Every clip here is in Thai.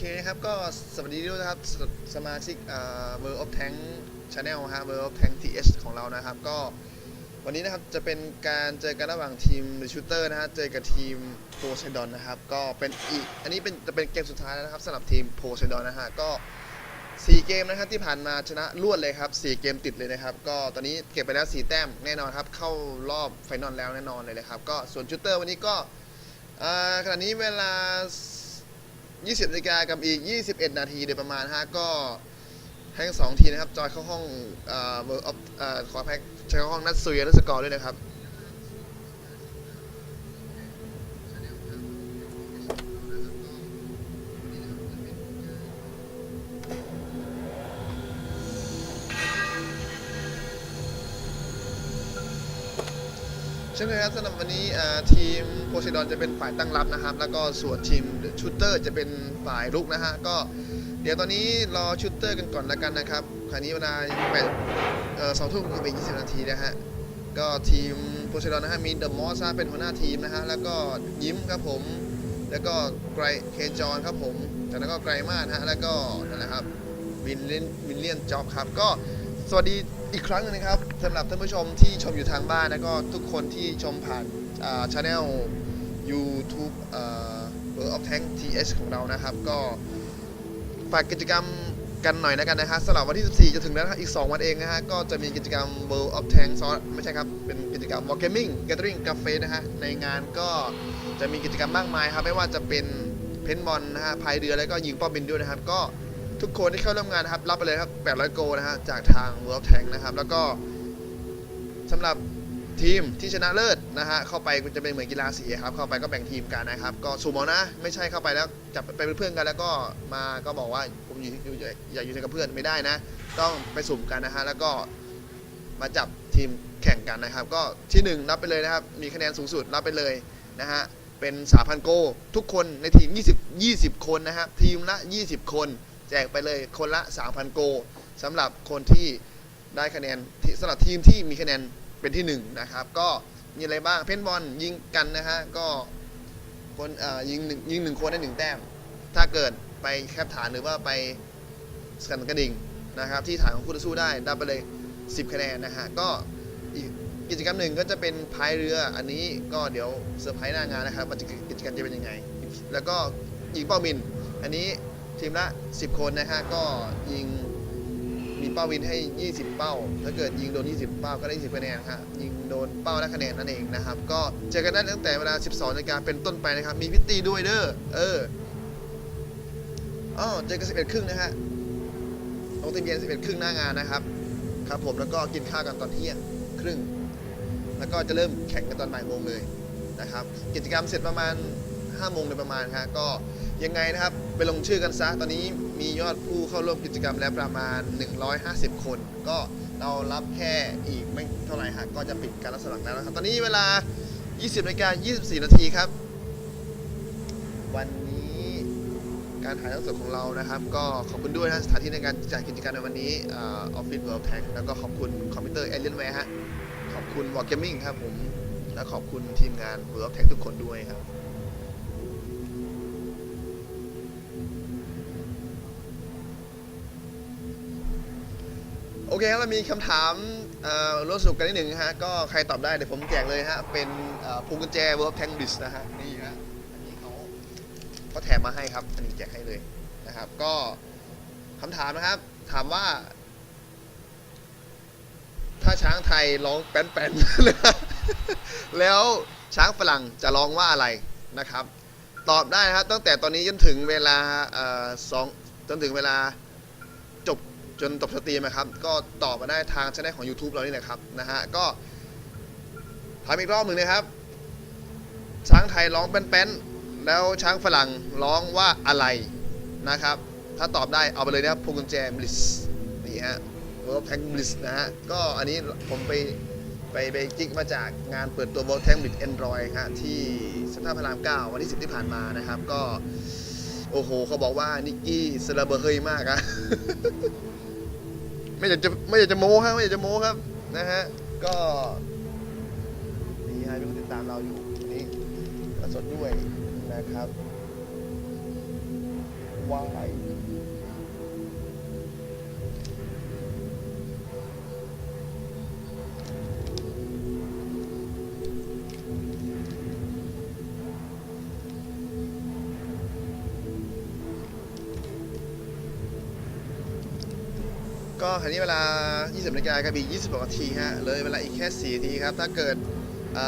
เคครับก็สวัสดีด้วยนะครับสสมาชิกเอ่อ World of Tank Channel ฮะ World of Tank TH ของเรานะครับ ก็วันนี้นะครับจะเป็นการเจอกันระหว่างทีม The Shooter นะฮะเจอกับทีม Poseidon นะครับ ก็เป็นอีกอันนี้เป็นจะเป็นเกมสุดท้ายแล้วนะครับสำหรับทีม Poseidon นะฮะก็ 4 เกมนะครับที่ผ่านมาชนะรวดเลยครับ 4 เกมติดเลยนะครับ ก็ตอนนี้เก็บไปแล้ว 4 แต้มแน่นอนครับ เข้ารอบไฟนอลแล้วแน่นอนเลยนะครับ ก็ส่วนชูเตอร์วันนี้ก็ขณะนี้เวลา 20นาฬิกากับอีก 21 นาทีโดยประมาณฮะก็ทั้งสองทีมนะครับจอยเข้าห้องเอ่อเบอร์ออฟเอ่อขอแพ็กใช้เข้าห้องนัดซุยนัดสกอร์ด้วยนะครับเช่นเคยครับสำหรับวันนี้ทีม โพไซดอนจะเป็นฝ่ายตั้งรับนะครับ แล้วก็ส่วนทีมชูเตอร์จะเป็นฝ่ายรุกนะฮะก็เดี๋ยวตอนนี้รอชูเตอร์กันก่อนแล้วกันนะครับคราวนี้เวลาแปดสองทุ่มกับอีก20นาทีนะฮะก็ทีมโพไซดอนนะฮะมีเดอะมอสซาเป็นหัวหน้าทีมนะฮะแล้วก็ยิ้มครับผม แล้วก็ไกรเคนจอนครับผมจากนั้นก็ไกรมานะฮะแล้วก็นั่นแหละครับวินเลียนวินเลียนจ็อบครับก็สวัสดีอีกครั้งหนึงนะครับสำหรับท่านผู้ชมที่ชมอยู่ทางบ้านแล้วก็ทุกคนที่ชมผ่าน ช anel YouTube เอ่อ World of Tank TH ของเรานะครับ ก็ฝากกิจกรรมกันหน่อยนะกันนะฮะสำหรับวันที่ 14 จะถึงแล้วนะครับอีก 2 วันเองนะฮะ ก็จะมีกิจกรรม World of Tank ซอไม่ใช่ครับ เป็นกิจกรรม War Gaming Gathering Cafe นะฮะ ในงานก็จะมีกิจกรรมมากมายครับ ไม่ว่าจะเป็นเพนบอลนะฮะพายเรือแล้วก็ยิงป้อมบินด้วยนะครับ ก็ทุกคนที่เข้าร่วมงานนะครับ รับไปเลยครับ 800 โกนะฮะ จากทาง World of Tank นะครับ แล้วก็สำหรับ ทีมที่ชนะเลิศนะฮะเข้าไปจะเป็นเหมือนกีฬาสีครับเข้าไปก็แบ่งทีมกันนะครับ ก็สุ่มเอานะไม่ใช่เข้าไปแล้วจับไปเป็นเพื่อนกัน แล้วก็มาก็บอกว่าผมอยู่อยู่อยาอยู่กับเพื่อนไม่ได้นะ ต้องไปสุ่มกันนะฮะแล้วก็มาจับทีมแข่งกันนะครับ ก็ที่หนึ่งรับไปเลยนะครับ มีคะแนนสูงสุดรับไปเลยนะฮะเป็น3,000โก ทุกคนในทีม 20 20 คนนะครับทีมละ 20 คน แจกไปเลยคนละ 3,000 โกสำหรับคนที่ได้คะแนนสำหรับทีมที่มีคะแนน เป็นที่1นนะครับ ก็มีอะไรบ้าง เพนบอลยิงกันนะฮะ ก็คนเอ่อยิงหนึ่งยิงหนึ่งคนได้หนึ่งแต้ม ถ้าเกิดไปแคปฐานหรือว่าไปสกันกระดิ่งนะครับ ที่ฐานของคู่ต่อสู้ได้ได้ไปเลย 10 คะแนนนะฮะ ก็อีกกิจกรรมหนึ่งก็จะเป็นพายเรือ อันนี้ก็เดี๋ยวเซอร์ไพรส์หน้างานนะครับว่ากิจกรรมจะเป็นยังไง แล้วก็ยิงเป้าบิน อันนี้ทีมละ 10 คนนะฮะ ก็ยิง มีเป้าวินให้ 20 เป้า ถ้าเกิดยิงโดน 20 เป้าก็ได้10คะแนนฮะยิงโดนเป้าได้คะแนนนั่นเองนะครับ ก็เจอกันได้ตั้งแต่เวลา 12นาฬิกาเป็นต้นไปนะครับ มีพิตตี้ด้วยเด้อ เอออ๋อเจอกัน11ครึ่งนะฮะลงทะเบียน11ครึ่งหน้างานนะครับ ครับผม แล้วก็กินข้าวกันตอนเที่ยงครึ่ง แล้วก็จะเริ่มแข่งกันตอนบ่ายโมงเลยนะครับ กิจกรรมเสร็จประมาณ5โมงโดยประมาณฮะก็ยังไงนะครับ ไปลงชื่อกันซะ ตอนนี้มียอดผู้เข้าร่วมกิจกรรมแล้วประมาณ 150 คน ก็เรารับแค่อีกไม่เท่าไหร่ฮะก็จะปิดการรับสมัครแล้วนะครับ ตอนนี้เวลา 20นาฬิกา24 นาทีครับ วันนี้การถ่ายทอดสดของเรานะครับ ก็ขอบคุณด้วยนะสถานที่ในการจัดกิจกรรมในวันนี้ออฟฟิศเวิร์ลแทงแล้วก็ขอบคุณคอมพิวเตอร์เอเลียนแวร์ฮะขอบคุณวอร์เกมมิ่งครับผมและขอบคุณทีมงานเวิร์ลแทงทุกคนด้วยครับ โอเคครับเรามีคำถามเอ่อร่วมสนุกกันนิดหนึ่งฮะ ก็ใครตอบได้เดี๋ยวผมแจกเลยฮะ เป็นเอ่อพวงกุญแจ World Tank b l i s นะฮะ นี่ฮะ อันนี้เขาเขาแถมมาให้ครับ อันนี้แจกให้เลยนะครับ ก็คำถามนะครับ ถามว่า ถ้าช้างไทยร้องแป้นๆแล้วช้างฝรั่งจะร้องว่าอะไรนะครับ ตอบได้นะครับตั้งแต่ตอนนี้จนถึงเวลาเอ่อสองจนถึงเวลาจบ จนจบสตรีมนะครับ ก็ตอบมาได้ทางช่องของ YouTube เรานี่แหละครับนะฮะก็ถามอีกรอบหนึ่งนะครับ ช้างไทยร้องแป้นๆแล้วช้างฝรั่งร้องว่าอะไรนะครับ ถ้าตอบได้เอาไปเลยนะครับพวงกุญแจบลิสนี่ฮะ World Tank Bliss นะฮะก็อันนี้ผมไปไปไปจิกมาจากงานเปิดตัว World Tank Bliss Android ฮะที่สนามพระราม 9 วันที่ 10 ที่ผ่านมานะครับ ก็ โอ้โห เขาบอกว่า นิกกี้เซเลบเฮยมากอะ ไม่อยากจะไม่อยากจะโม้ครับไม่อยากจะโม้ครับนะฮะก็นี่ฮะมีคนติดตามเราอยู่นี่สดด้วยนะครับวาย ก็คันนี้เวลา 20นาฬิกากับอีก26นาทีฮะ เลยเวลาอีกแค่ 4 นาทีครับ ถ้าเกิดเ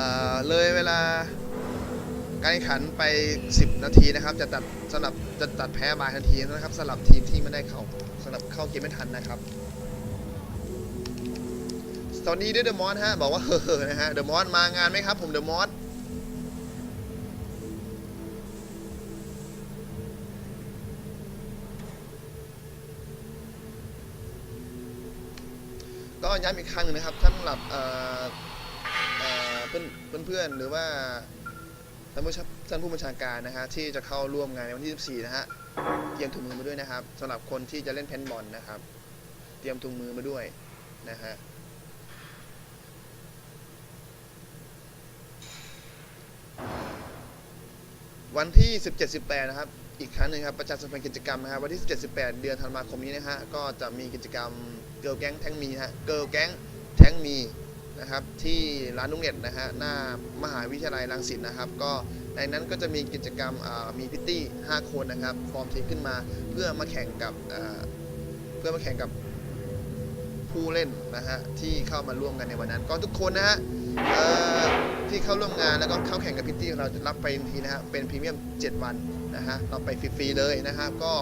เลยเวลาการแข่งขันไป 10 นาทีนะครับ จะตัดสำหรับจะตัดแพ้บายทันทีนะครับสำหรับทีมที่ไม่ได้เข้าสำหรับเข้าเกมไม่ทันนะครับตอนนี้ด้วยเดอะมอสฮะ บอกว่าเฮ้อนะฮะ เดอะมอสมางานไหมครับ ผมเดอะมอส ก็ย้ำอีกครั้งหนึ่งนะครับสำหรับเพื่อนเพื่อนๆหรือว่าท่านผู้ชัท่านผู้บัญชาการนะฮะที่จะเข้าร่วมงานในวันที่ 14 นะฮะเตรียมถุงมือมาด้วยนะครับสำหรับคนที่จะเล่นเพนบอลนะครับ เตรียมถุงมือมาด้วยนะฮะวันที่ 17-18 นะครับ อีกครั้งหนึ่งครับประชาสัมพันธ์กิจกรรมนะครับวันที่ 17-18 เดือนธันวาคมนี้นะฮะก็จะมีกิจกรรมเกิร์ลแก๊งแทงมีฮะเกิร์ลแก๊งแทงมีนะครับที่ร้านนุ่งเน็ตนะฮะหน้ามหาวิทยาลัยรังสิตนะครับ ก็ในนั้นก็จะมีกิจกรรมมีพิตตี้ 5 คนนะครับ ฟอร์มทีมขึ้นมาเพื่อมาแข่งกับเพื่อมาแข่งกับผู้เล่นนะฮะที่เข้ามาร่วมกันในวันนั้นก็ทุกคนนะฮะที่เข้าร่วมงานแล้วก็เข้าแข่งกับพิตตี้เราจะรับไปทันทีนะฮะเป็นพรีเมียม 7 วัน นะฮะเราไปฟรีๆเลยนะครับ ก็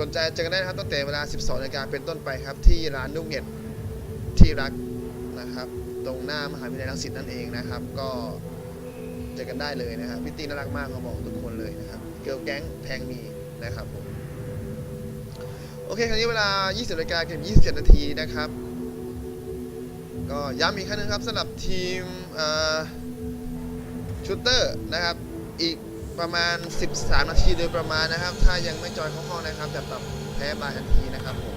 สนใจเจอกันได้นะครับตั้งแต่เวลา 12นาฬิกาเป็นต้นไปครับ ที่ร้านนุ่งเน็ตที่รักนะครับ ตรงหน้ามหาวิทยาลัยรังสิตนั่นเองนะครับ ก็เจอกันได้เลยนะครับพิตตี้น่ารักมากเขาบอกทุกคนเลยนะครับเกิร์ลแก๊งแทงมีนะครับผมโอเคคราวนี้เวลา 20นาฬิกาเกับ27 นาทีนะครับ ก็ย้ำอีกครั้งหนึงครับสำหรับทีมชูเตอร์นะครับ อีก ประมาณ 13 นาทีโดยประมาณนะครับ ถ้ายังไม่จอยเข้าห้องนะครับจะปรับแพ้บายทันทีนะครับผม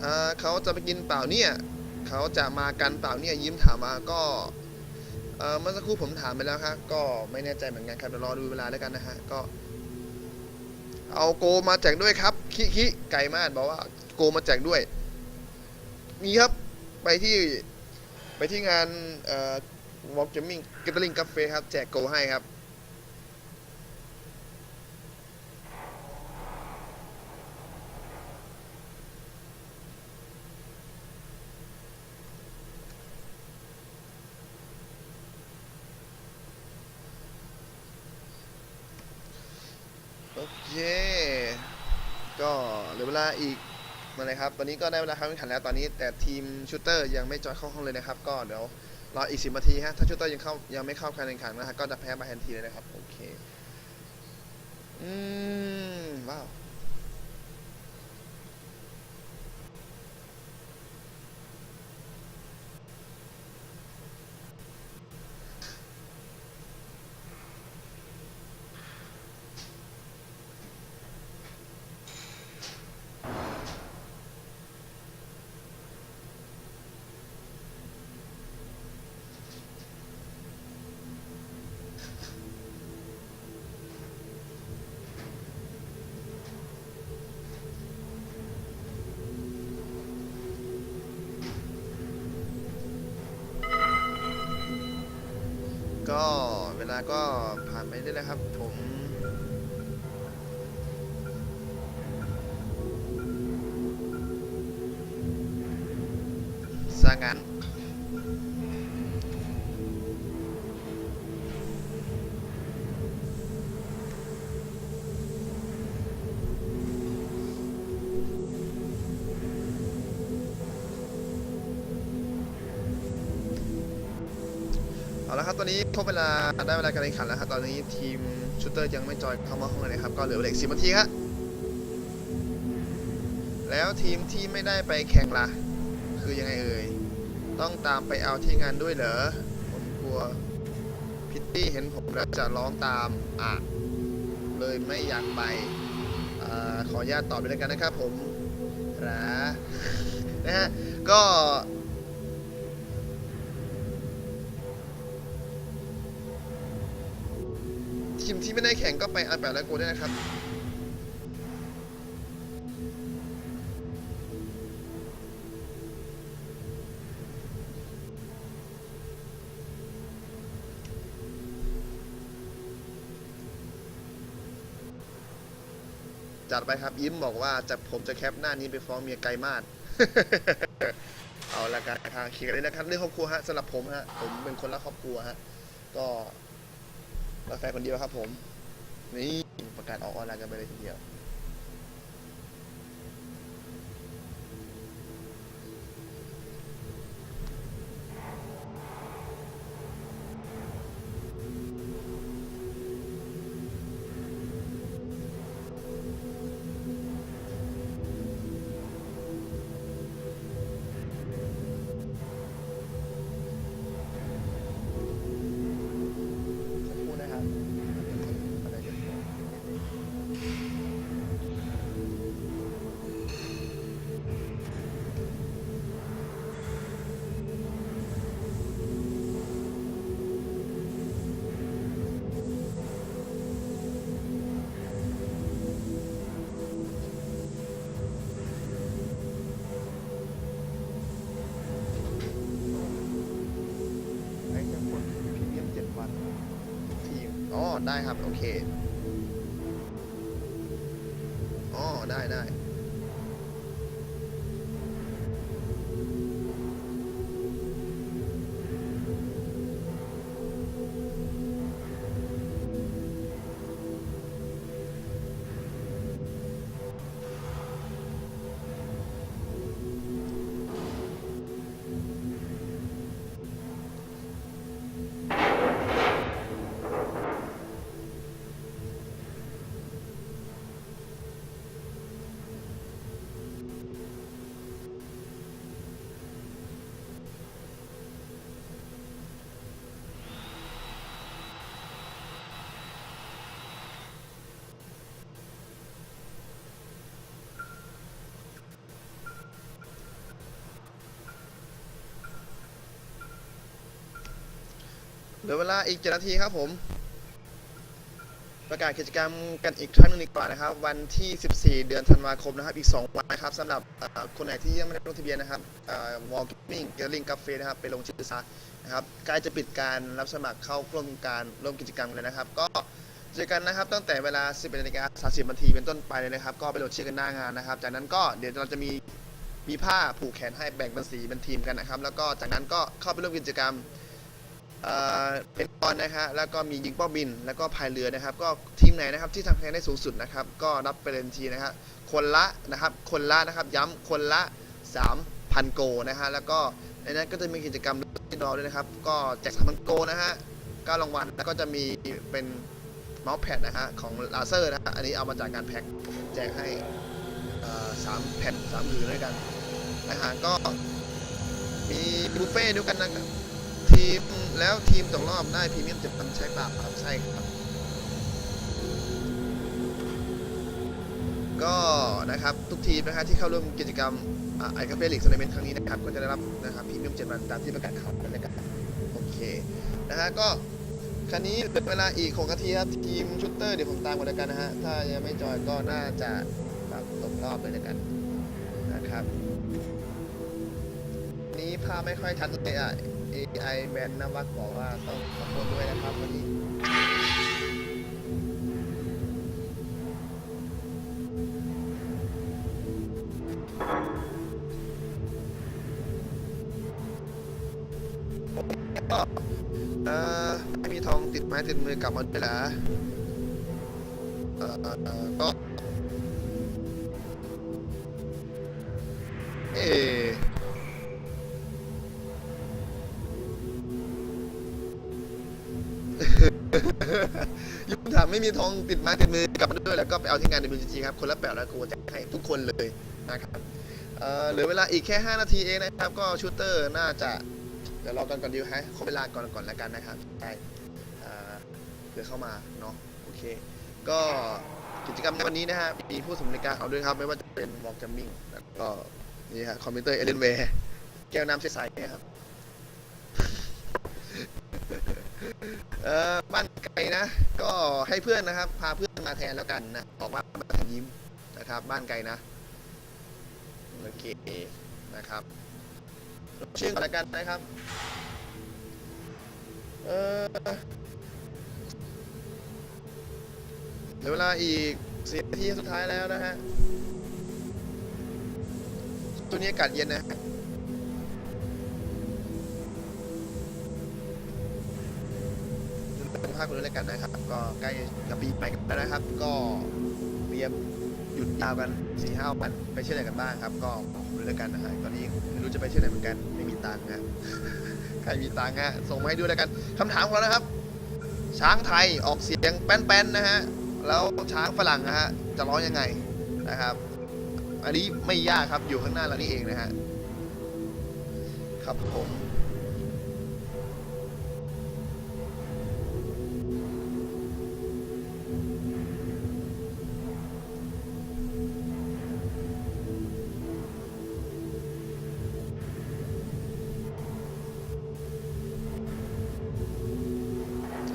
เอ่อเขาจะไปกินเปล่าเนี่ย เขาจะมากันเปล่าเนี่ยยิ้มถามมาก็ เมื่อสักครู่ผมถามไปแล้วครับก็ไม่แน่ใจเหมือนกันครับเดี๋ยวรอดูเวลาแล้วกันนะฮะก็ เอาโกมาแจกด้วยครับคิคิไก่มากบอกว่าโกมาแจกด้วย มีครับไปที่ไปที่งานเอ่อวอล์กเกมมิ่งเกตลิงกาแฟครับ แจกโกให้ครับ โอ เค ก็เหลือเวลาอีกมาเลยครับ ตอนนี้ก็ได้เวลาเข้าแข่งขันแล้วตอนนี้ แต่ทีมชูเตอร์ยังไม่จอยเข้าห้องเลยนะครับ ก็เดี๋ยวรออีกสิบนาทีฮะ ถ้าชูเตอร์ยังเข้ายังไม่เข้าการแข่งขันนะฮะ ก็จะแพ้ไปทันทีเลยนะครับ โอเค อืม ว้าว ก็เวลาก็ผ่านไปเรื่อยๆครับ เอาละครับตอนนี้ครบเวลาได้เวลาการแข่งขันแล้วครับตอนนี้ทีมชูเตอร์ยังไม่จอยเข้ามาห้องเลยครับก็เหลือเวลาอีกสิบนาทีครับแล้วทีมที่ไม่ได้ไปแข่งล่ะคือยังไงเอ่ยต้องตามไปเอาที่งานด้วยเหรอผมกลัวพิตตี้เห็นผมแล้วจะร้องตามอะเลยไม่อยากไปอขออนุญาตตอบด้วยกันนะครับผมหรานะฮะก็ ทีมที่ไม่ได้แข่งก็ไปอันแปดแล้วกูด้นะครับจัดไปครับยิ้มบอกว่าจะผมจะแคปหน้านี้ไปฟ้องเมียไกลมาดเอาละกันทางเคลียนเลยนะครับเรื่องครอบครัวฮะสำหรับผมฮะผมเป็นคนรักครอบครัวฮะก็ รักแฟนคนเดียวครับผม นี่ประกาศออกออนไลน์กันไปเลยทีเดียว ได้ครับ โอเค อ๋อ ได้ได้ เหลือเวลาอีกเจ็ดนาทีครับผม ประกาศกิจกรรมกันอีกครั้งหนึงดีกว่านะครับ วันที่ 14 เดือนธันวาคมนะครับ อีก 2 วันนะครับสำหรับคนไหนที่ยังไม่ได้ลงทะเบียนนะครับวอลกิ้งเกลลิงกาแฟนะครับไปลงชื่อซะนะครับใกล้จะปิดการรับสมัครเข้าร่วมการร่วมกิจกรรมกันแล้วนะครับ ก็เจอกันนะครับตั้งแต่เวลา11นาฬิกา30นาทีเป็นต้นไปเลยนะครับ ก็ไปโหลดชื่อกันหน้างานนะครับ จากนั้นก็เดี๋ยวเราจะมีมีผ้าผูกแขนให้แบ่งเป็นสีเป็นทีมกันนะครับ แล้วก็จากนั้นก็เข้าไปร่วมกิจกรรม เออเป็นบอลนะฮะแล้วก็มียิงเป้าบิน แล้วก็พายเรือนะครับ ก็ทีมไหนนะครับที่ทำคะแนนได้สูงสุดนะครับ ก็รับไปเทันทีนะฮะคนละนะครับ คนละนะครับย้ำคนละ 3,000 โกนะฮะแล้วก็ในนั้นก็จะมีกิจกรรมที่รอด้วยนะครับ ก็แจก3,000โกนะฮะ9รางวัลแล้วก็จะมีเป็นเมาส์แพดนะฮะของลาเซอร์นะฮะอันนี้เอามาจากการแพ็คแจกให้อ่อสามแผ่นสามผืนด้วยกันนะฮะก็มีบุฟเฟ่ด้วยกันนะครับ ทีมแล้วทีมตกรอบได้พรีเมียมเจ็ดพันใช่ปล่าครับใช่ครับ ก็นะครับทุกทีมนะครับที่เข้าร่วมกิจกรรมไอคาเฟ่ลีกทัวร์นาเมนต์ครั้งนี้นะครับก็จะได้รับนะครับพรีเมียมเจ็ดพันตามที่ประกาศข่าวกันนะครับโอเคนะฮะก็ครั้นี้เป็นเวลาอีก6นาทีครับทีมชุตเตอร์เดี๋ยวผมตามกันแล้วกันนะฮะถ้ายังไม่จอยก็น่าจะแบบตกรอบเลยแล้วกันนะครับนี้ภาพไม่ค่อยชัดเลยอะ AI แบนนวักบอกว่าต้องขอโทษด้วยนะครับวันนี้ก็เอ่อม่มีทองติดไม้ติดมือกลับมาด้วยเหรอเอ่อ มีทองติดม้ติดมือกลับมาด้วยแล้วก็ไปเอาที่งานใน BGG ครับคนละแปดแล้วกูจะให้ทุกคนเลยนะครับเออหลือเวลาอีกแค่ 5 นาทีเองนะครับ ก็ชูเตอร์น่าจะเดี๋ยวรอกันก่อนดีฮะขอเวลาก่อนก่อนแล้วกันนะครับใช่อ่าเดี๋ยวเข้ามาเนาะโอเค ก็กิจกรรมในวันนี้นะฮะมีผู้สมบริการเขาด้วยครับ ไม่ว่าจะเป็นวอล์กจัมมิ่งแล้วก็นี่ฮะคอมพิวเตอร์เอเลนเวย์แก้วน้ำใสๆนะครับเออบ้าน ไกลนะ ก็ให้เพื่อนนะครับ พาเพื่อนมาแทนแล้วกันนะบอกว่ามานยิ้มนะครับ บ้านไกลนะโอเคนะครับชื่อก่อนแล้วกันนะครับเออเหลือเวลาอีกสี่นาทีสุดท้ายแล้วนะฮะช่วนี้อากาศเย็นนะฮะ ภาครู้แล้วกันนะครับ ก็ใกล้จะปีใหม่กันแล้วนะครับ ก็เตรียมหยุดยาวกันสี่ห้าวันไปเที่ยวไหนกันบ้างครับ ก็บอกรู้แล้วกันนะฮะตอนนี้ไม่รู้จะไปเที่ยวไหนเหมือนกันไม่มีตังค์นะใครมีตังค์ฮะส่งมาให้ด้วยแล้วกันคำถามของเรานะครับ ช้างไทยออกเสียงแป้นๆนะฮะแล้วช้างฝรั่งนะฮะจะร้องยังไงนะครับอันนี้ไม่ยากครับอยู่ข้างหน้าเรานี่เองนะฮะครับผม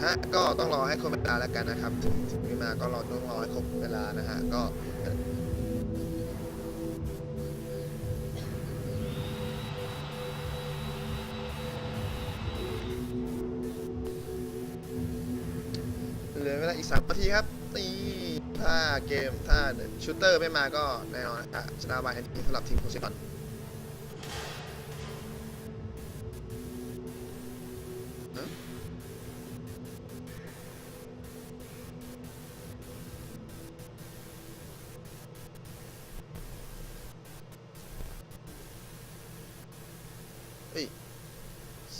ฮะก็ต้องรอให้ครบเวลาแล้วกันนะครับถึงถึงไม่มาก็รอต้องรอให้ครบเวลานะฮะก็เหลือเวลาอีกสามนาทีครับนี่ถ้าเกมถ้าชูเตอร์ไม่มาก็แน่นอนอะชนะบายทันทีสำหรับทีมโคชิบอน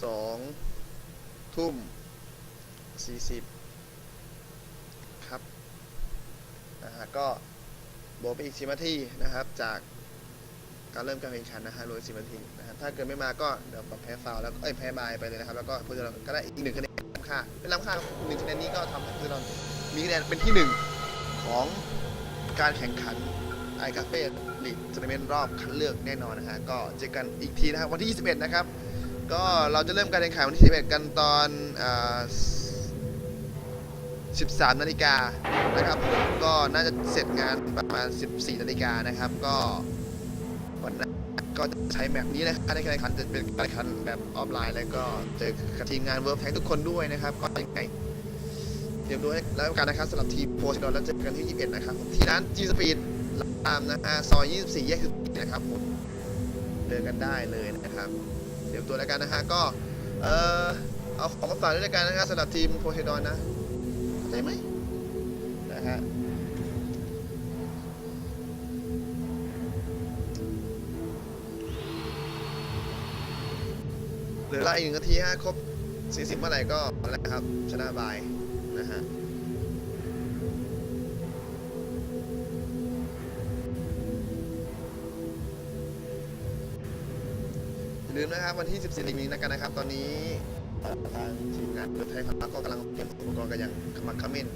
สองทุ่มสี่สิบครับนะฮะก็โบวกไปอีกสินาทีนะครับ จากการเริ่มการแข่งขันนะฮะโดยสินาทีนะครับถ้าเกิดไม่มาก็เดี๋ยวแพ้ฟาวแล้วก็เอ้ยแพ้บายไปเลยนะครับ แล้วก็ผู้ชนะก็ได้อีกหนึ่งคะแนนล้ำค่าเป็นล้ำค่าหนึ่งคะแนนนี้ก็ทำให้ผู้ชนะมีคะแนนเป็นที่หนึ่งของการแข่งขันไอคาเฟ่ลีกทัวร์นาเมนต์รอบคัดเลือกแน่นอนนะฮะก็เจอกันอีกทีนะครับวันที่ 21 นะครับ ก็เราจะเริ่มการแข่งขันวันที่ 11 กันตอนอ13 นาฬิกานะครับผมก็น่าจะเสร็จงานประมาณ 14 นาฬิกานะครับ ก็วันนั้นก็จะใช้แบบนี้นะครับในการแข่งขันจะเป็นการแข่งขันแบบออฟไลน์ แล้วก็เจอกับทีมงานเวิร์กแทงทุกคนด้วยนะครับ ก็ยังไงเตรียมตัวให้แล้วกันนะครับสำหรับทีมโพสต์ดอนแล้วเจอกันที่ 21 นะครับผมที่ร้าน G Speed ตามนะฮะซอย 24 แยก14นะครับผมเดินกันได้เลยนะครับ รียมตัวแล้วกันนะฮะก็เออเอาของมาฝากด้วยกันนะครับสำหรับทีมโพสต์ดอนนะเข้าใจไหมนะฮะเหลือเวลาอีกหนึ่งนาทีฮะครบ 40 เมื่อไหร่ก็แล้วครับ ชนะบายนะฮะ อย่าลืมนะครับวันที่ 14นี้นะกันนะครับ ตอนนี้ทางทีมงานเปิดไทยพัฒนาก็กำลังเตรียมอุปกรณ์กันอย่างขมักเขม้น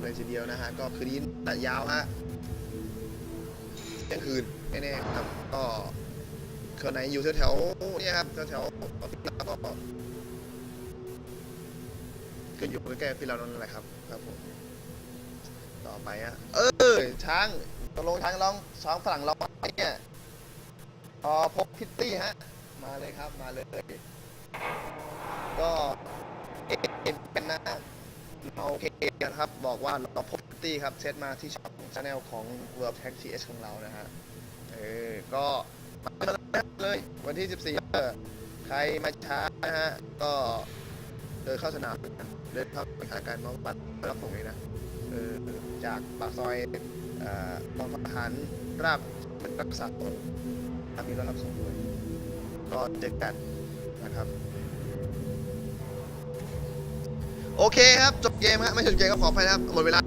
เลยทีเดียวนะฮะก็คืนนี้ตัดยาวฮะเที่ยงคืนแน่ๆครับ ก็คนไหนอยู่แถวๆเนี่ยครับแถวๆออฟฟิศเราก็ก็อยู่ใกล้ๆพี่เรานั่นแหละครับครับผมต่อไปอะเออช้างตกลงช้างร้องช้างฝรั่งร้องไรเนี่ยพอพบพิตตี้ฮะ มาเลยครับมาเลย ก็เอ็นเป็นหน้าโอเคนะครับ บอกว่าเราพบตี้ครับเซตมาที่ช่องชาแนลของ World Tag TS ของเรานะฮะเออก็มาเลย วันที่ 14เออใครมาช้านะฮะ ก็เดินเข้าสนามเดินเข้าไปหาการมองบัตรรับส่งเลยนะเออจากปากซอยอ่อกองทหารราบรักษาตนครับมีรถรับส่งด้วย ก็เด็กแปดนะครับ โอเคครับ จบเกมครับไม่จบเกมก็ขออภัยนะครับ หมดเวลา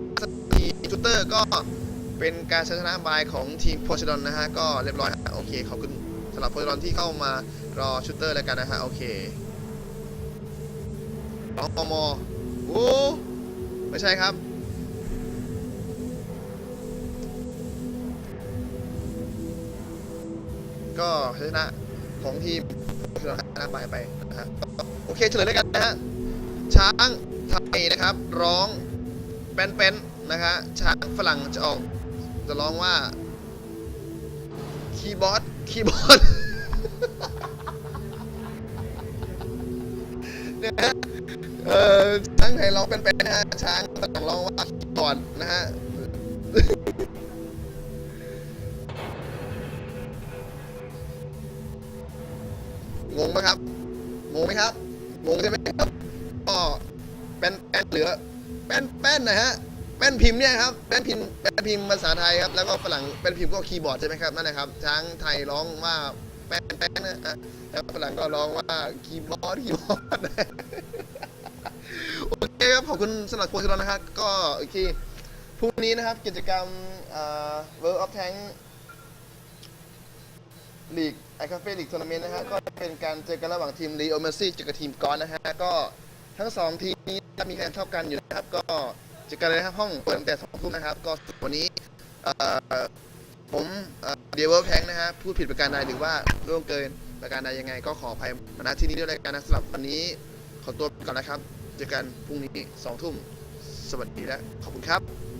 ทีจูเตอร์ก็เป็นการชนะบายของทีมโพชดอนนะฮะ ก็เรียบร้อยโอเค ขอบคุณสำหรับโพชดอนที่เข้ามารอชูเตอร์แล้วกันนะฮะ โอเคสองอมโอ้ไม่ใช่ครับก็ชนะ ของทีมชนะไปไปนะฮะโอเคเฉลยแล้วกันนะฮะช้างไทยนะครับ ร้องเป็นๆนะคะ ช้างฝรั่งจะออก จะร้องว่า คีย์บอร์ดคีย์บอร์ดเนี่ยฮะเออช้างไทยร้องเป็นๆนะฮะช้างฝรั่งร้องว่าคีย์บอร์ดนะฮะ นนะฮะแป้นพิมพ์เนี่ยครับแป้นพิมพ์แป้นพิมพ์ภาษาไทยครับแล้วก็ฝรั่งแป้นพิมพ์ก็คีย์บอร์ดใช่ไหมครับนั่นนะครับช้างไทยร้องว่าแป้นแป้นนะฮะแล้วฝรั่งก็ร้องว่าคีย์บอร์ดคีย์บอร์ดโอเคครับขอบคุณสำหรับโค้ชเรานะครับก็โอเคพรุ่งนี้นะครับกิจกรรมเอ่อ World of Tank ลีกไอคาเฟ่ลีกทัวร์นาเมนต์นะฮะก็เป็นการเจอกันระหว่างทีมลีโอเมซี่เจอกับทีมกอนนะฮะก็ทั้งสองทีมนี้มีคะแนนเท่ากันอยู่นะครับก็ จอกันเลยนะครับห้องเปิดตั้งแต่สองทุ่มนะครับ ก็วันนี้ผมเดียเวอร์แพงนะฮะพูดผิดประการใดหรือว่าร่วงเกินประการใดยังไง ก็ขออภัยมาณที่นี้ด้วยรายการนะสำหรับวันนี้ขอตัวก่อนนะครับ เจอกันพรุ่งนี้สองทุ่มสวัสดีและขอบคุณครับ